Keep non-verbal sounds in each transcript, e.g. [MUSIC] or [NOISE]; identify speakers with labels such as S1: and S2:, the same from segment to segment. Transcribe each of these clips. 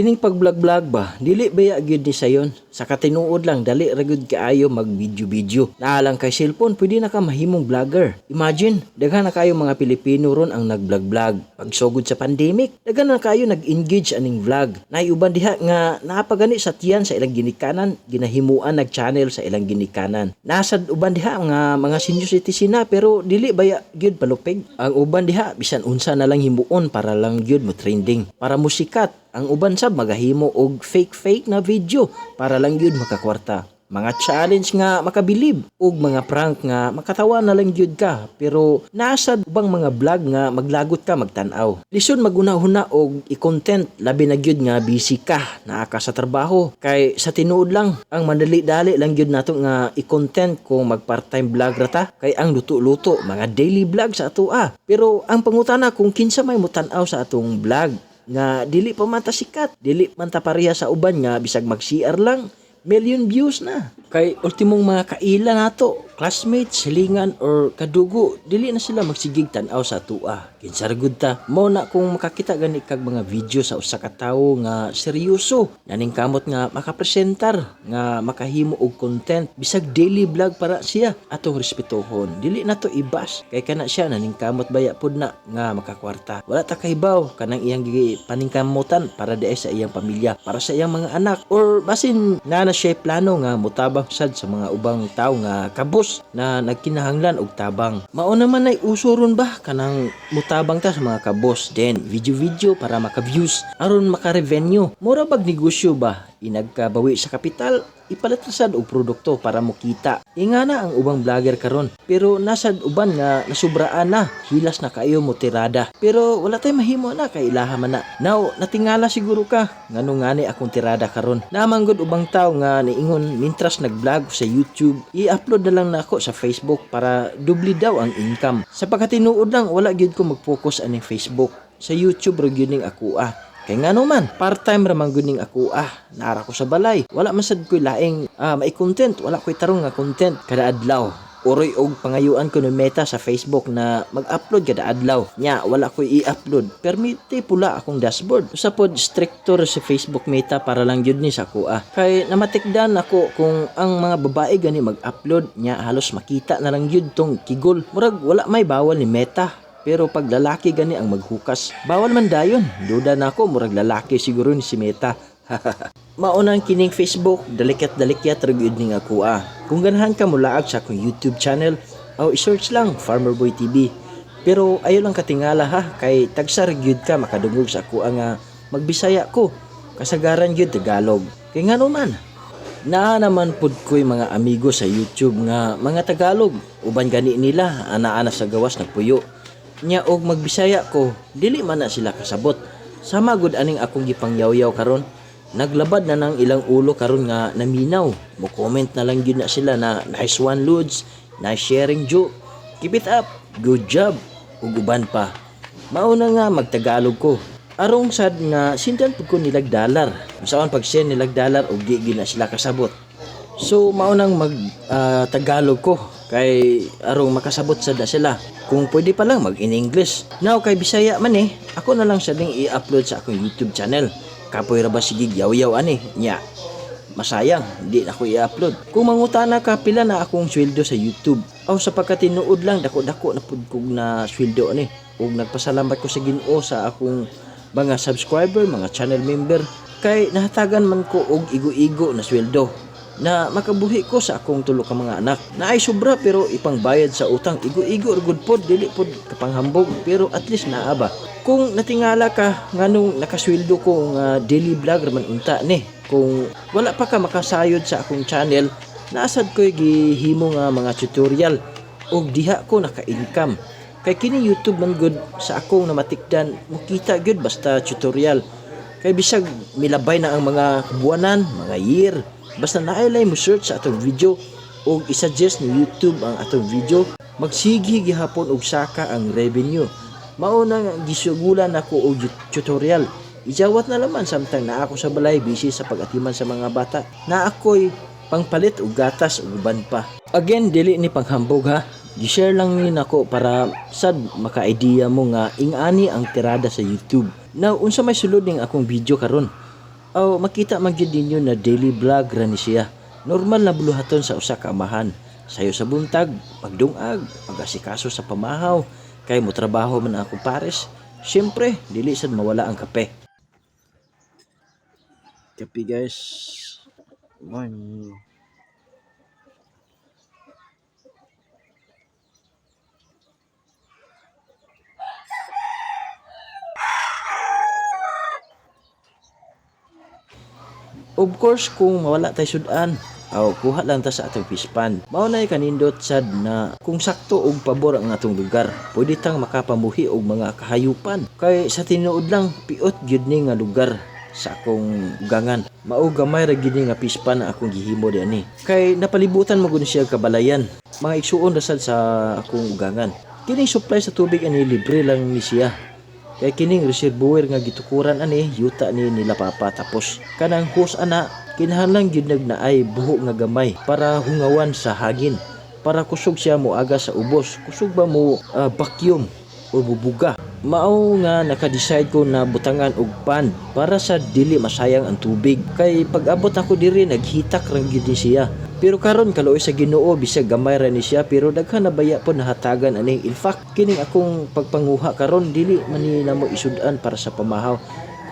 S1: Kining pag-vlog-vlog ba, dili baya gyud ni sayon. Sa katinuod lang, dali ra kaayo mag-video-video. Naalang kay cellphone, pwede na ka mahimong vlogger. Imagine, daghan na kayo mga Pilipino ron ang nag-vlog-vlog. Pagsugod sa pandemic, daghan na kayo nag-engage aning vlog. Naiuban diha nga napagani sa tiyan sa ilang ginikanan, ginahimuan nag-channel sa ilang ginikanan. Nasad uban diha nga mga senior citizen na pero dili baya gyud palupig. Ang uban diha bisan unsa na lang himuon para lang gyud mo trending, para mo sikat. Ang uban sab magahimo og fake fake na video para lang gyud makakwarta. Mga challenge nga makabilib ug mga prank nga makatawa na lang gyud ka pero nasad ubang mga vlog nga maglagot ka magtan-aw. Lison maguna-huna og i-content labi na gyud nga busy ka naa ka sa trabaho kay sa tinuod lang ang madali-dali lang gyud nato nga i-content kung mag part-time vlog ra ta kay ang luto-luto mga daily vlog sa ato ah. Pero ang pangutana kung kinsa may mutan-aw sa atong vlog nga dili pa man ta sikat, dili man ta pareha sa uban nga bisag mag-CR lang million views na. Kay ultimong mga kaila nato, classmates, silingan or kadugo, dili na sila magsigig tan-aw sa tua. Kinsa ra gud ta, mo na kung makakita gani kag mga video sa usa ka tawo nga seryoso, naning kamot nga makapresentar, nga makahimo og content bisag daily vlog para siya atong respetuhon. Dili na to ibas kay kana siya naning kamot baya pud na nga makakwarta. Wala ta kahibaw kanang iyang paningkamutan para diay sa iyang pamilya, para sa iyang mga anak or basin na na siya plano nga mutabang sad sa mga ubang tao nga kabus na nagkinahanglan og tabang. Mao naman ay uso ron ba kanang mutabang ta sa mga kabos then video-video para maka-views aron maka-revenue. Mura bag negosyo ba? Inagkabawi sa kapital ipalatrasan og produkto para mo kita. Inga na ang ubang vlogger karon. Pero nasad uban nga nasubraan na, hilas na kayo mo tirada. Pero wala tay mahimo na kay ilaha man na. Now, natingala siguro ka ngano ngani akong tirada karon. Naman ubang tao nga niingon mintras nag-vlog sa YouTube, i-upload na lang nako sa Facebook para dubli daw ang income. Sa pagkatinuod lang wala gyud ko mag-focus aning Facebook. Sa YouTube ra ako ah. Kay nga man, part-time ra man guning ako ah, nara ko sa balay. Wala man sad ko'y laing ah, may content, wala ko'y tarong nga content kada adlaw. Uroy og pangayuan ko ng meta sa Facebook na mag-upload kada adlaw. Nya, wala ko'y i-upload. Permite pula akong dashboard. Usa pod stricto sa Facebook meta para lang yun ni sa ako ah. Kay namatikdan ako kung ang mga babae gani mag-upload nya halos makita na lang yun tong kigol. Murag wala may bawal ni meta. Pero pag lalaki gani ang maghukas, bawal man dayon. Duda na ako, murag lalaki siguro ni si Meta. [LAUGHS] Maunang kining Facebook, dalikat-dalikyat ragud ning ako ah. Kung ganahan ka mulaag sa akong YouTube channel, o i-search lang Farmer Boy TV. Pero ayo lang katingala ha, kay tagsa gyud ka makadungog sa ako nga magbisaya ko. Kasagaran gyud Tagalog. Kay nga man, Naa naman pud ko'y mga amigo sa YouTube nga mga Tagalog. Uban gani nila, ana-ana sa gawas nagpuyo. Nya og magbisaya ko, dili man na sila kasabot. Sama gud aning akong gipangyaw-yaw karon. Naglabad na ng ilang ulo karon nga naminaw. Mo comment na lang gyud na sila na nice one Lods, nice sharing joke. Keep it up, good job. Ug uban pa. Mauna nga magtagalog ko. Arong sad nga sindan pud ko nilag dalar. Usaon pag send nilag dalar og gyud na sila kasabot. So maunang mag ah, Tagalog ko kay arong makasabot sad na sila. Kung pwede pa lang mag in English. Now kay Bisaya man eh, ako na lang sa ding i-upload sa akong YouTube channel. Kapoy ra ba sige yaw-yaw ani nya. Masayang, hindi na ako i-upload. Kung mangutana ka pila na akong sweldo sa YouTube. Aw sa pagkatinuod lang dako-dako na pud kog na sweldo ani. Ug nagpasalamat ko sa Ginoo sa akong mga subscriber, mga channel member kay nahatagan man ko og igo-igo na sweldo na makabuhi ko sa akong tulo ka mga anak. Na ay sobra pero ipangbayad sa utang. Igo-igo or good pod, dili pod kapanghambog pero at least naa ba. Kung natingala ka nganong nakasweldo ko nga daily vlogger man unta ni. Kung wala pa ka makasayod sa akong channel, naasad ko'y gihimo nga mga tutorial og diha ko naka-income. Kay kini YouTube man good sa akong namatikdan, mukita gyud basta tutorial. Kay bisag milabay na ang mga buwanan, mga year. Basta nailay mo search sa atong video o i-suggest ni YouTube ang atong video, magsigi gihapon og saka ang revenue. Mao na gisugulan ako og tutorial. Ijawat na laman samtang na ako sa balay busy sa pagatiman sa mga bata. Na ako'y pangpalit og gatas ug uban pa. Again, dili ni panghambog ha. Gi-share lang ni nako para sad maka-idea mo nga ingani ang tirada sa YouTube. Now, unsa may sulod ning akong video karon? Aw makita man gyud ninyo na daily vlog ra ni siya. Normal na buluhaton sa usa ka amahan. Sayo sa buntag, pagdungag, pag-asikaso sa pamahaw, kay mo trabaho man ako pares. Siyempre, dili sad mawala ang kape. Kape guys. Man. Of course, kung mawala tay sudan, aw kuha lang ta sa atong pispan. Mao nay kanindot sad na kung sakto og pabor ang atong lugar, pwede tang makapamuhi og mga kahayupan. Kay sa tinuod lang piot gyud ni nga lugar sa akong ugangan. Mao gamay ra gyud ni nga pispan na akong gihimo diani. Kay napalibutan mo gud siya kabalayan. Mga igsuon ra sa akong ugangan. Kining supply sa tubig ani libre lang ni siya. Kaya kining reservoir nga gitukuran ani yuta ni nila papa. Tapos kanang hose ana kinahanglan gyud nagnaay buho nga gamay para hungawan sa hagin. Para kusog siya mo aga sa ubos kusog ba mo ah, vacuum o bubuga. Mao nga naka-decide ko na butangan og pan para sa dili masayang ang tubig. Kay pag abot ako diri naghitak ra gyud siya pero karon kaluoy sa Ginoo bisag gamay ra ni siya pero daghan na baya po nahatagan ani. In fact kining akong pagpanguha karon dili man ni namo isudan para sa pamahaw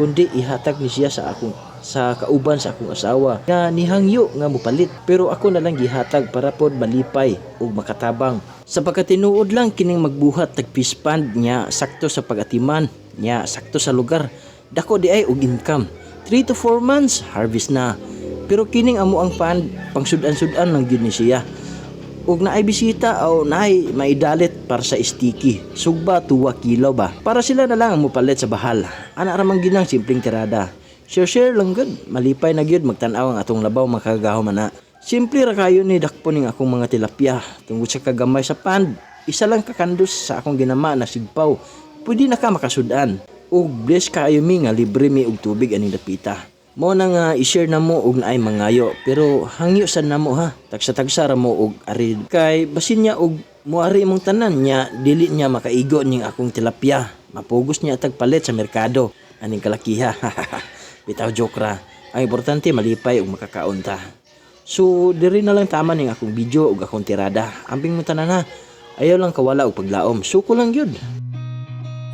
S1: kundi ihatag ni siya sa akong sa kauban sa akong asawa nga nihangyo nga mupalit pero ako na lang gihatag para pod malipay ug makatabang. Sa pagkatinuod lang kining magbuhat tagpispand nya sakto sa pagatiman nya sakto sa lugar. Dako di ay og income. 3 to 4 months harvest na pero kining amo ang pan pangsudan-sudan lang gyud ni siya. Ug naay bisita o naay maidalit para sa sticky sugba tuwa kilo ba? Para sila na lang ang mupalit sa bahal. Ana ra man ginang simpleng tirada. Share share lang gud. Malipay na gyud magtan-aw ang atong labaw makagaho man na simple ra kayo ni dakpo ning akong mga tilapia. Tungod sa kagamay sa pan isa lang kakandos sa akong ginama na sigpaw. Pwede na ka makasudan. Ug bless kaayo mi nga libre mi og tubig aning dapita mo na nga i-share na mo og naay mangayo pero hangyo sad namo ha? Tagsa-tagsa ra mo og ari kay basin niya og muari mong tanan niya dili niya makaigo ning akong tilapia. Mapugos niya tag palit sa merkado. Aning kalakiha [LAUGHS] bitaw joke ra. Ang importante malipay og makakaon ta. So diri na lang tama ning akong video ug akong tirada. Ambing mo tanan ha? Ayaw lang kawala og paglaom. Suko lang gyud